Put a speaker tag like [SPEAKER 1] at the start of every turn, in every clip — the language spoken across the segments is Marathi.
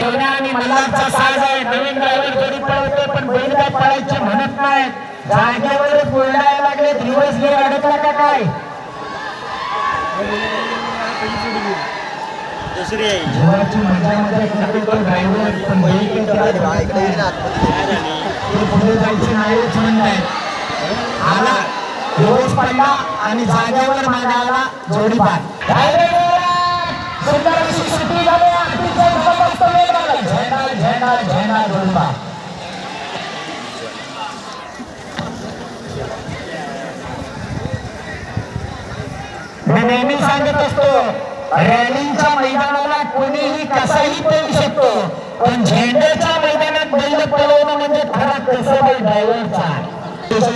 [SPEAKER 1] सोन्या आणि मल्हारचा साज आहे. नवीन ड्रायव्हर जरी पळवते पण बैल काय पळायचे म्हणत नाही बोलायला लागले दिवस अडकला का काय?
[SPEAKER 2] दुसरी आहे.
[SPEAKER 1] जीवाची मजा मध्ये कुठे तो ड्रायव्हर पण बैल काही त्याला
[SPEAKER 2] इकडे ये ना आतमध्ये.
[SPEAKER 1] तो पुढे जायची नाहीच म्हणताय आला दिवस पडला आणि जागेवर मागायला जोडी बाद झेंडा झेंडा जोडी मी नेहमी सांगत असतो रॅलीच्या मैदानाला कोणीही कसाही पळू शकतो पण झेंड्याच्या मैदानात बैल पळवणं म्हणजे खरा कसं बैल ड्रायव्हरचा.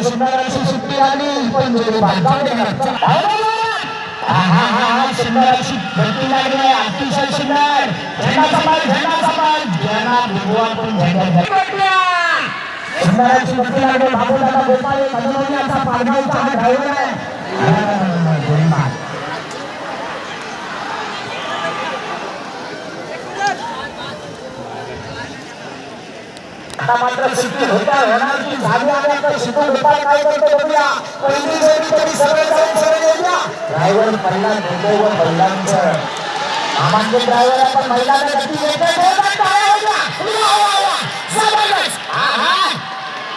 [SPEAKER 1] सुंदर अशी सुट्टी आली पण सुंदर अशी भरती लागली अतिशय सुंदर. झेंडा समाज झेंडा समाज ज्यांना भगवान पण झेंडा सुंदर अशी भरती चालू आहे आता मात्र सिद्धी होता होणार की झाली आणि आता शिकून गोपाळ काय करतो बघूया. पहिली जोडी तरी सरळ जाऊन सरळ येऊया. ड्रायव्हर पहिला व महिलांचं आमांचे ड्रायव्हर आपण पण महिलांना गती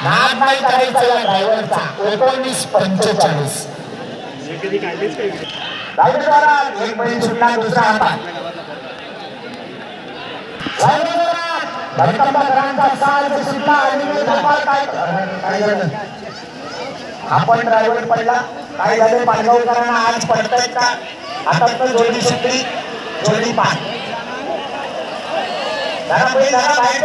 [SPEAKER 1] नाद नाही करायचा या ड्रायव्हरचा. एकोणीस पंचेचाळीस. एक बैल सुटला दुसरा हातात. आणि आपण रायगड पडला काय झालं पाडगावकरांना आज पडतायत का आता तर जोडी सुटली जोडी पाच जरा पुढे बाहेर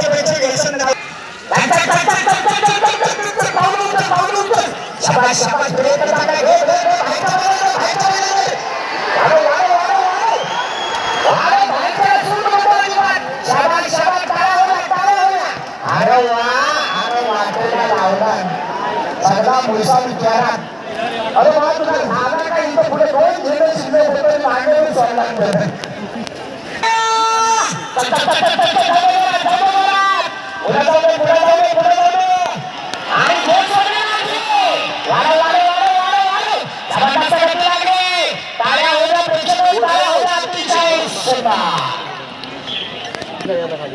[SPEAKER 1] đây là ở đây là chơi ra đầu đây và ra mùi xong thì che ra ở đây nói chúng ta thả ra cái gì tôi cũng được đối với cái gì đây tôi lại cái gì rồi lại được Thank.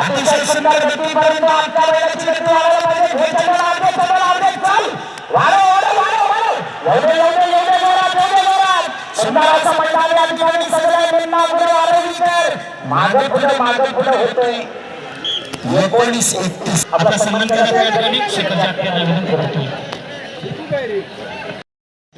[SPEAKER 1] अतिशय सुंदर गतीपर्यंत आमच्या बैलाची गती वाढायला पाहिजे घोषणा अर्धे सगळं अर्धे चाल वाढव वाढव वाढव वाढव एवढे एवढे एवढे जोरात एवढे जोरात सुंदराचा मंडळ या ठिकाणी सगळ्या बैलना पुढे वाढविकर मागे पुढे मागे पुढे होतोय एकोणीस एकतीस आपला संबंध या ठिकाणी शेखर जाटकर करतोय.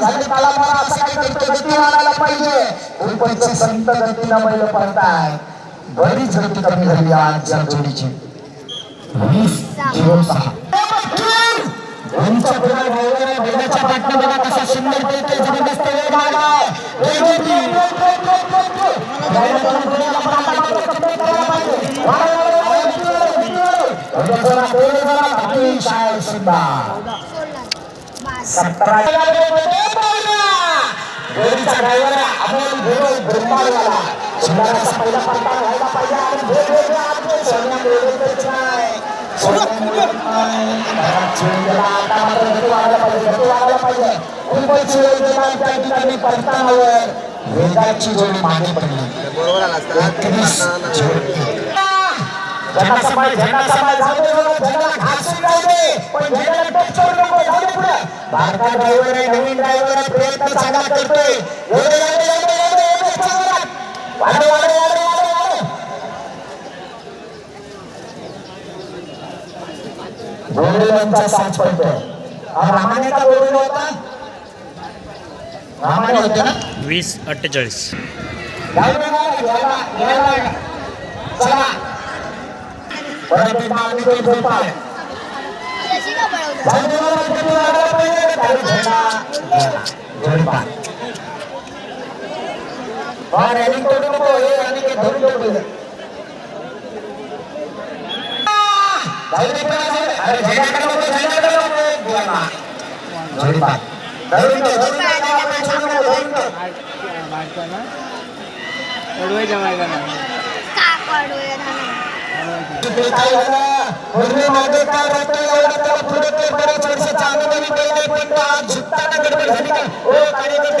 [SPEAKER 1] झाले कलाकार असं काहीतरी गती वाढायला पाहिजे. उपंच संत गतीनं बैल पडताय बरीच गती कमी झाली आज या जोडीची. वीस झिरो सहा. बैलाच्या पाटणं बघा कसा सुंदर पैकी जबरदस्त वेग लागलाय. सुंदर सतरा गोरीचा ड्रायव्हर आपण झेंडा सांभाळ झेंडा सांभाळ जाऊ दे बाबा, झेंडाला घासून जाऊ दे पण झेंडाला टच करू नको जाऊ दे पुढे बारका ड्रायव्हर आहे नवीन ड्रायव्हर आहे प्रयत्न चांगला करतोय एवढे एवढे एवढे एवढे एवढे गोरेलांचा पडतोय हा रामाने का गोरेला होता रामाने होते ना
[SPEAKER 3] वीस अठ्ठेचाळीस
[SPEAKER 1] चला और
[SPEAKER 4] अभिमानी के
[SPEAKER 1] कृपा है जय बोलो भगवान के आगे पहले तारी झेला झेलपा और एनिक तो को ये एनिक के धुन तो बोले जल्दी करो
[SPEAKER 4] अरे झेला करो
[SPEAKER 1] तो झेला करो दिया झेलपा धुन तो धुन तो पे छोड़ दो धुन तो मार करना ओडवे जमाएगा ना का ओडवे ना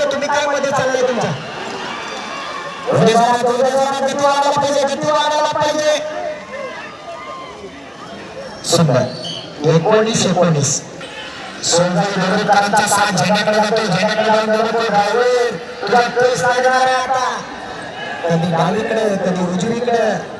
[SPEAKER 1] तुम्ही काय मध्ये चाललंय तुमच्या वाढायला पाहिजे वाढायला पाहिजे सुंदर एकोणीस एकोणीस. सोनगाई दोडकरांचा साथ झेंड्याकडे जातो. झेंड्याकडे जाऊन दोडकर ड्रायव्हर. तुझा लागणार आहे आता. कधी डावीकडे कधी उजवीकडे.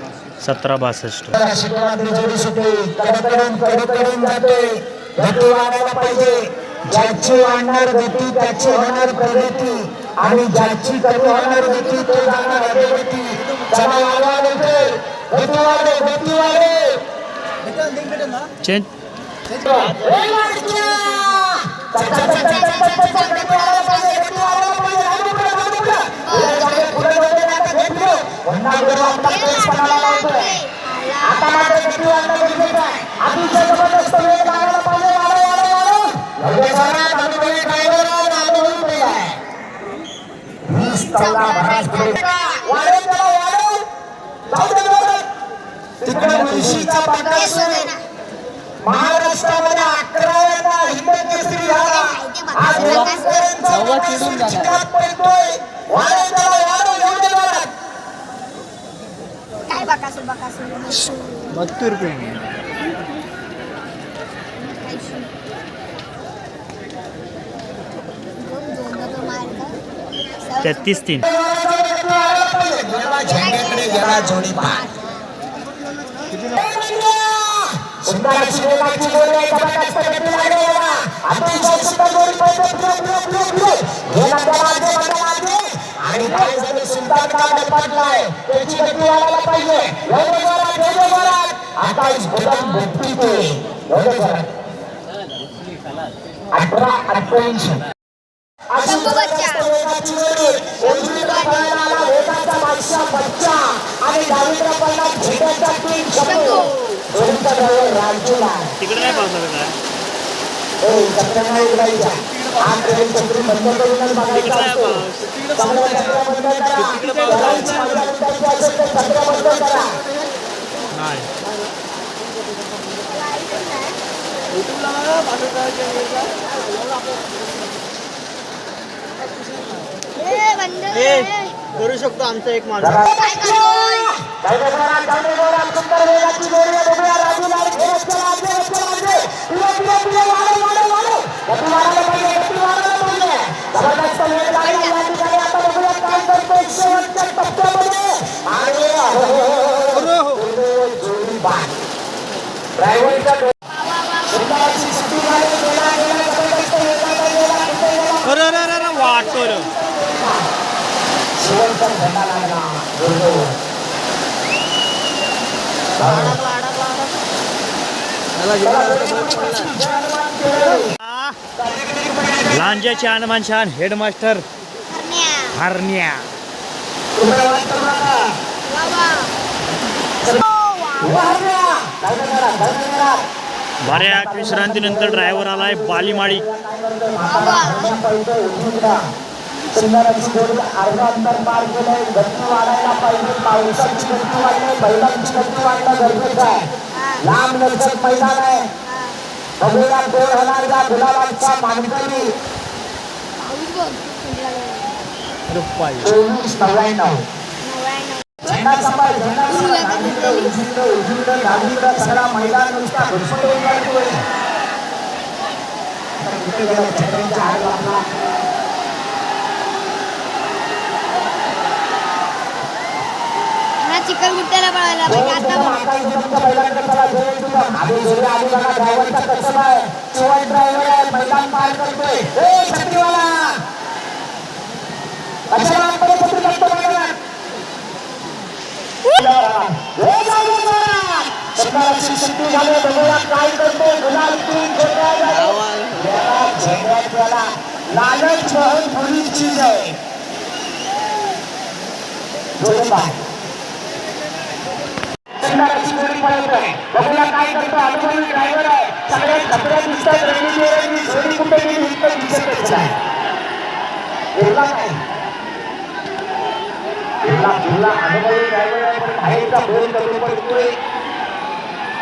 [SPEAKER 3] सतरा बासष्ट
[SPEAKER 1] ज्याची वाढणार गती त्याची होणार प्रगती आणि ज्याची कमी होणार गती तो जाणार अधोगती चला गती वाढे गती वाढे
[SPEAKER 3] चेंज
[SPEAKER 1] ए, पुन्हा गुरु आपला केस पणाला लावतोय. आता मात्र किती वाजता गरजेचं आहे अतिशय जबरदस्त वेग लागायला पाहिजे वाढव वाढव वाढव एवढे जोरात अनुभवी ड्रायव्हर अनुभवी बैल आहे वीस चौदा बराच पुढे वाढव त्याला वाढव जाऊ दे जोरात. तिकडे मुळशीचा प्रकाश महाराष्ट्रामध्ये अकराव्यांदा झाला आज चिकाट पडतोय वाढव
[SPEAKER 4] बकासूर म्हैसूर
[SPEAKER 2] बत्तीस रुपये
[SPEAKER 3] तेहतीस तीन.
[SPEAKER 1] झेंड्याकडे गेला जोडी पाच अतिशय आणि काय झालं? सुलतान का गलपटलाय त्याची गती आणायला पाहिजे. आकाश बदाम भटकीते अठरा अठ्ठ्याऐंशी. बच्चा. आणि डावीकडे पहिला झेंड्याचा तीन शकतो राजूला.
[SPEAKER 3] तिकडे नाही
[SPEAKER 1] पाहणार हो, काय करू
[SPEAKER 2] शकतो आमचा एक माणूस
[SPEAKER 1] बरं.
[SPEAKER 3] लांजाचे हनुमान शान हेडमास्टर
[SPEAKER 4] हरण्या.
[SPEAKER 3] बऱ्या विश्रांतीनंतर ड्रायव्हर आलाय बालीमाळी.
[SPEAKER 1] शेजाऱ्याची गोडी अर्धा अंतर पार केलंय. गती वाढायला पाहिजे. पावसाची गती वाढणे बैलांची गती वाढणं गरजेचं आहे. लांब लक्षक मैदान आहे. बघूया गोड होणार या गुलाबांचा मानकरी. चोवीस नव्याण्णव. झेंडा सांभाळ झेंडा उजिंड उजिंड डावीकडं सगळा मैदान नुसता घुसडून जातोय. छत्रीचा हात लागला
[SPEAKER 4] चिकन गुट्ट्याला पळायला पाहिजे. आता
[SPEAKER 1] लालच बहुत बुरी चीज है जोडी पाय संध्याकाळची बघूया काय करतो अनुभवी ड्रायव्हर आहे. सगळ्या खपऱ्या दिसतात. कुठे गेली? इतकं नाही अनुभवी ड्रायव्हर आहे. पण बाहेरचा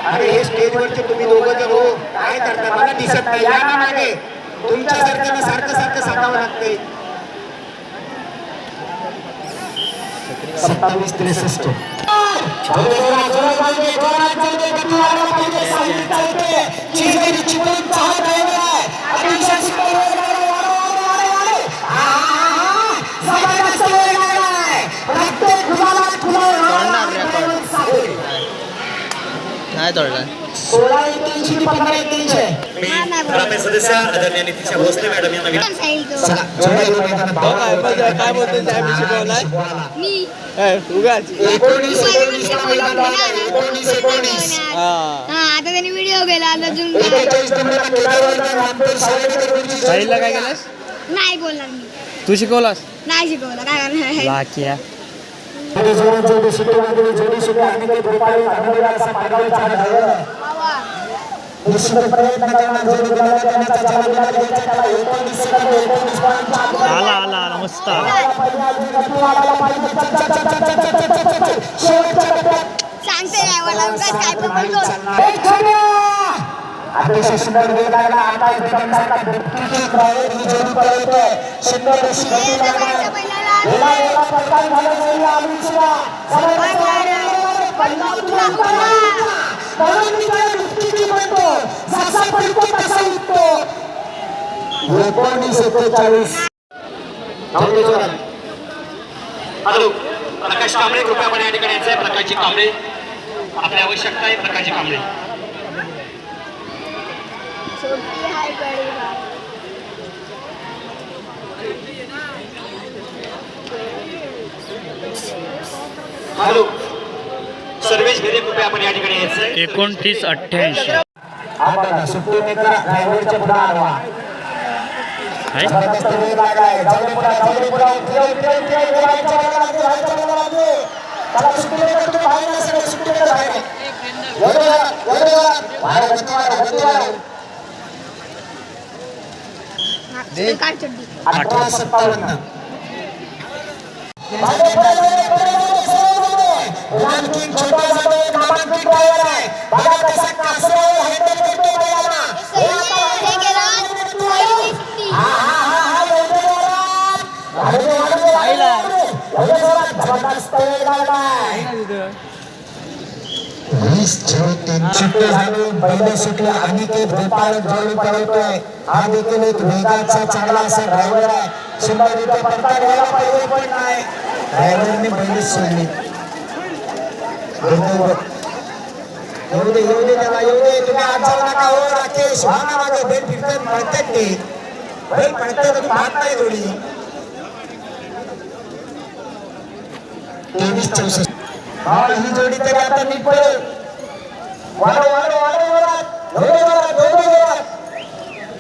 [SPEAKER 1] अरे हे स्टेजवरचे तुम्ही दोघं हो. काय करता? मला दिसत नाही. या मागे. सारखं सारखं सांगावं लागतंय. सत्तावीस त्रेसष्ट
[SPEAKER 2] नाही तोडला
[SPEAKER 1] सोळा एकोणीसशे पंधरा एकोणीसशे
[SPEAKER 4] मी
[SPEAKER 5] ग्रामीण सदस्य आदरणीय नितीशा
[SPEAKER 4] आता त्यांनी व्हिडिओ केला अजून
[SPEAKER 3] साहिलला काय केलंस?
[SPEAKER 4] नाही बोलणार मी
[SPEAKER 3] तू शिकवलास
[SPEAKER 4] नाही शिकवलं काय करणार
[SPEAKER 1] जोडी आणि ते भोपाळी धावला असा पायगावचा
[SPEAKER 3] आला आला मस्त
[SPEAKER 1] अतिशय सुंदर वेळ लागला आता सुंदर झाला एकोणीस एकेचाळीस
[SPEAKER 5] हॅलो प्रकाश कांबळे कृपया आपण या ठिकाणी यायचं आहे प्रकाशजी कांबळे. आपली आवश्यकता आहे प्रकाशजी कांबळे. हॅलो सर्वेश भिरे कृपया आपण या ठिकाणी यायचं आहे
[SPEAKER 3] एकोणतीस अठ्ठ्याऐंशी.
[SPEAKER 1] आम्हाला सुट्टी मेकरा ड्रायव्हरच्या पुढे आडवा.
[SPEAKER 3] आहे.
[SPEAKER 1] अठरा सत्तावन्न छोटा आहे. बघा कसा कासरा हँडल करतो वीस छेद तीन सुट्टे झाले पहिले सुटले. आणि ते भोपाळ जोडी पळवतोय हा देखील एक वेगाचा चांगला असा ड्रायव्हर आहे. सुंदररीत्या पडता व्हायला पाहिजे पण नाही. ड्रायव्हरने पहिलीच सोडली. येऊ दे येऊ दे त्याला येऊ दे. तुम्ही आज जाऊ नका. हो राकेश व्हा ना मागे. बैल फिरतात पळतात ते. बैल पळतात तुम्ही भात नाही जोडी. तेवीस चौसष्ट भावा ही जोडी तरी आता नीट पडेल वाढव वाढव वाढव एवढे एवढे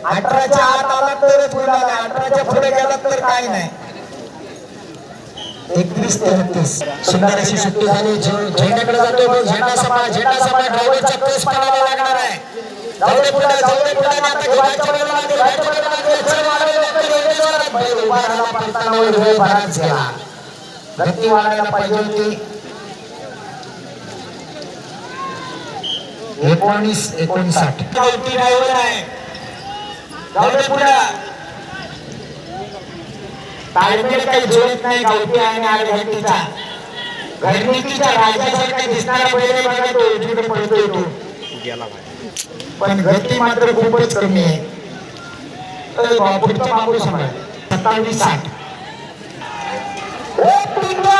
[SPEAKER 1] अठराच्या आत आला तर पुढे आला अठराच्या पुढे गेला तर काय नाही एकवीस तेहतीस सुंदर अशी सुट्टी झाली झेंड्याकडे जातो झेंडा सभा झेंडा सभा ड्रायव्हरचा केस पडावा लागणार आहे जाऊ दे पुढे जाऊ दे पुढे आता घोड्याच्या वेळेला घोड्याच्या वेळेला चल उभा राहिला वेळ बराच गती वाढायला पाहिजे होती. एकोणीस एकोणसाठ. ड्रायव्हर आहे. ताळमेळ काही जुळत नाही गावठी आणि आडघंटीचा घरनिकीच्या राजासारखा दिसणारा बैल बघा तो उजवीकडे पडतोय तो. पण गती मात्र खूपच कमी आहे. तर बा- पुढचा मागू सांगा. सत्तावीस साठ. ए, पिंगा!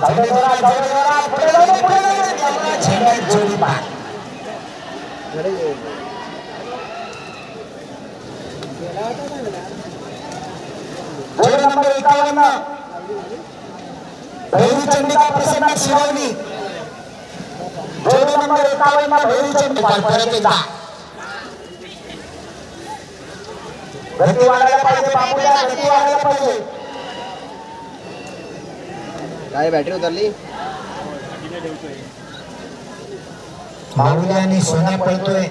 [SPEAKER 1] जाऊ दे जोरात, जाऊ दे जोरात, पुढे जाऊ दे, पुढे जाऊ दे. त्यामुळे झेंड्यात जोडी पहा. जोडी नंबर एकावन्न भैरी चंडिका प्रसन्न शिववली जोडी नंबर एकावन्न भैरी चंडिका परत एकदा गती वाढायला पाहिजे बाबूला गती वाढायला पाहिजे
[SPEAKER 2] काय बॅटरी उतरली?
[SPEAKER 1] माऊली आणि सोन्या पळतोय.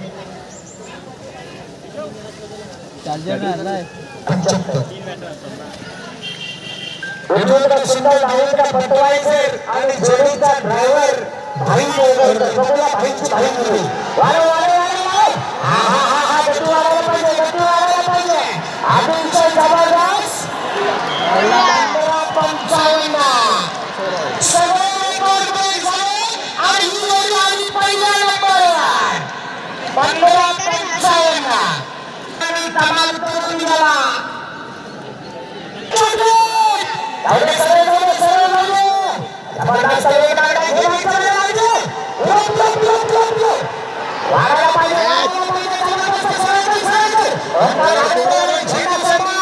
[SPEAKER 1] आणि जोडीचा ड्रायव्हर भाई हा हा हा हा पाहिजे जबरदस्त. पंचावन्न. सगळे रेकॉर्ड झाले आणि ही जोडी आली पहिल्या नंबरवर पंधरा पंचावन्न आणि कमाल करून गेला जाऊ दे, सगळे जाऊ दे, सगळे जाऊ दे. जबरदस्त एक डागा घेऊन इकडे लावायचे. लप, लप, लप, लप, लप. वाढायला पाहिजे, वाढायला पाहिजे, जबरदस्त, सगळे जाऊ, सगळे जाऊ. ओंकार आडे, झेंडा समान.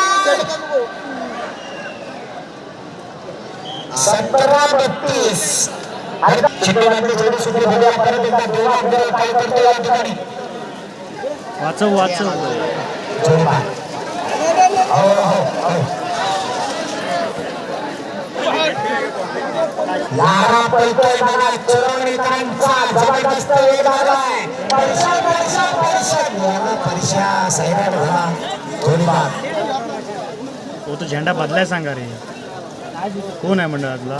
[SPEAKER 1] सतरा बत्तीस आता चित्रपटाची जोडी सुरू झाली परत या ठिकाणी
[SPEAKER 3] वाचव वाचव.
[SPEAKER 1] जोडा लारा पळतोय बघा चरवणीकरांचा जबरदस्त वेग आलाय पैसा पैसा पैसा याला पैसा सैराट झाला जोडीबाग
[SPEAKER 3] तो तो झेंडा बदलाय सांगा रे. कोण आहे मंडळातला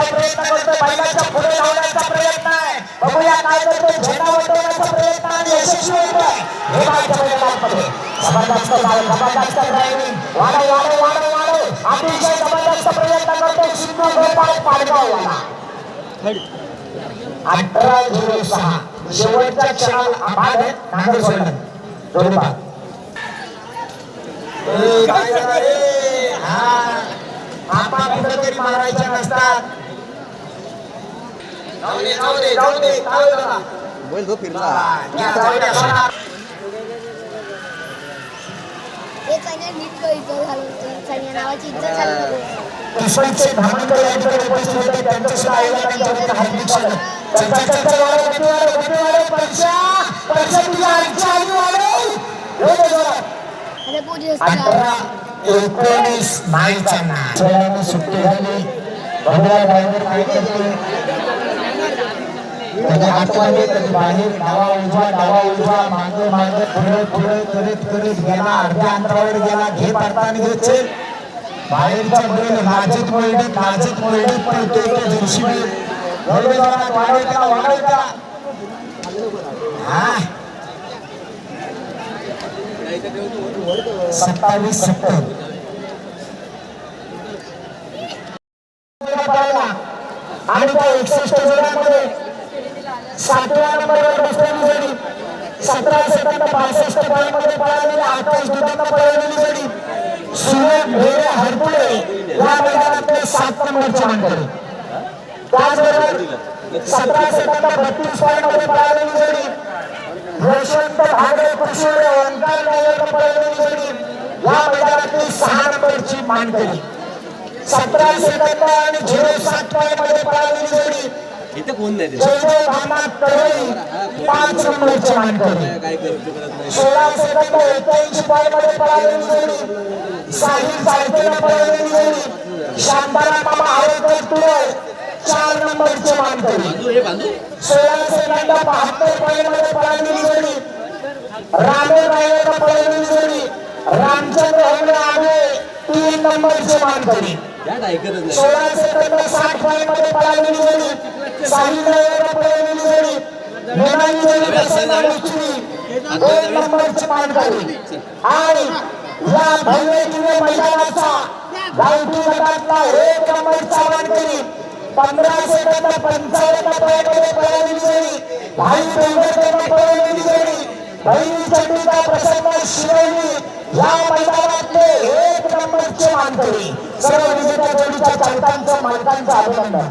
[SPEAKER 1] प्रयत्न करतोय. बैलाच्या पुढे लावण्याचा प्रयत्न आहे. बघूया काय करतोय. झेंडा वटवण्याचा प्रयत्न आणि यशस्वी होतोय. हे बायच्या बैलांमध्ये जबरदस्त बाळ जबरदस्त ड्रायव्हिंग वाढव वाढव वाढव वाढव. अतिशय जबरदस्त प्रयत्न करतोय सिद्धू गोपाळ पाडगाव याला अठरा झिरो सहा. शेवटच्या क्षणाला बाद आहे. नांगर सोडलं जोडीबाग काय करणार रे? हा. आपा कुठं तरी मारायच्या नसतात.
[SPEAKER 4] इज्जत झाली नको.
[SPEAKER 1] किशोरचे धामणकर या ठिकाणी उपस्थित होते त्यांचं सुद्धा आयोजकांच्या वतीने हार्दिक स्वागत चल चल चल चल वाढव गती वाढव गती वाढव परीक्षा परीक्षा तुझ्या आजच्या आधी वाढव एवढं जोरात.
[SPEAKER 4] आता पोलीस असतात.
[SPEAKER 1] अठरा एकोणीस माईचा ना खेळायला सुट्टी झाली बघूया ड्रायव्हर काय करतोय कधी आतमध्ये कधी बाहेर डावा उजवा डावा उजवा मांग मांग पुढे पुढे करत करत गेला अर्ध्या अंतरावर गेला घेत अर्थाने घेत बाहेरच्या बैल लाजत मोलडी लाजत मोलडी पळतोय तो दिवशी बैल हा. सत्तावीस सत्तर. आणि त्या एकसष्ट जोड्यांमध्ये. सातव्या नंबरवर बसलेली जोडी सतरा सेकंद पासष्ट पॉईंटमध्ये पळालेली अठ्ठावीस दुधांना पळवलेली जोडी सुरेश भेडे हरपुळे या मैदानातले सात नंबरचे मानकरी. त्याचबरोबर सतरा सेकंद बत्तीस पॉईंटमध्ये पळालेली जोडी यशवंत भागरे कुशोरे ओंकार नायक पळवलेली जोडी या मैदानातली सहा नंबरची मानकरी. सतरा सेकंद आणि झिरो सात पॉईंटमध्ये पळालेली जोडी
[SPEAKER 2] इथे कोण नाही
[SPEAKER 1] पाच नंबरचे मानकरी
[SPEAKER 2] काय करतो
[SPEAKER 1] सोळा सेकंद एक्क्याऐंशी पॉईंटमध्ये पळालेली जोडी साहिल साहित्याला पळालेली जोडी शांताराम मामा आरोग्य तुरळ चार नंबरचे मानकरी सोळा सेकंद बहात्तर पॉईंटमध्ये पळालेली जोडी रामे रायला पळालेली जोडी रामचंद्र आगळे तीन नंबरचे मानकरी सोळा सेकंद साठ पॉईंटमध्ये पळालेली जोडी आणि या भव्य मैदानाचा गावठी गटातला एक नंबरचा मानकरी. पंधरा सेकंद पंचावन्न पळामध्ये पळालेली जोडी भाई डोंगरकडनं पळवलेली जोडी बहिणी चंडीचा प्रसन्न या मैदानातले एक नंबरचे मानकरी सर्व विजेत्या जोडीच्या चालकांचं मालकांचं अभिनंदन.